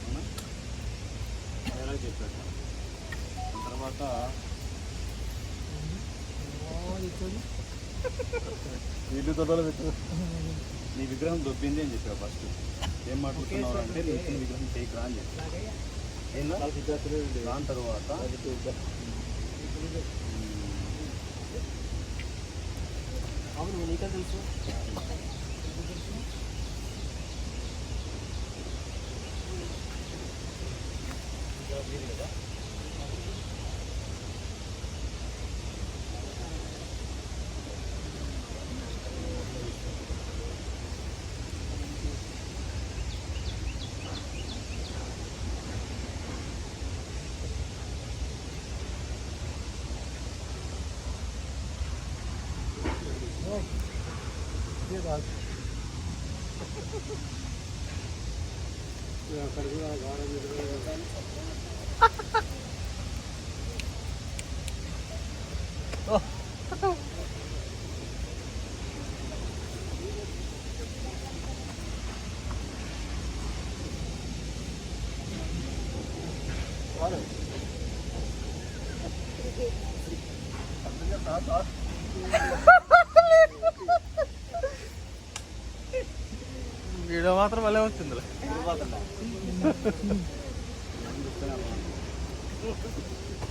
అవునా? ఎలా చెప్పాడు. తర్వాత వీళ్ళు తొడలు పెట్టు నీ విగ్రహం దొబ్బింది అని చెప్పావు ఫస్ట్. ఏం మాట్లాడుతున్నావు అంటే నీ విగ్రహం శేఖరా అని చెప్పావు. ఏందా? దాని తర్వాత అవును నీకే తెలుసు? 어. 이게 나. 야, 가리고 나 바람이 들어. 어. 안 들렸다. ഇവിടെ മാത്രം വല്ല വെക്കുന്നില്ല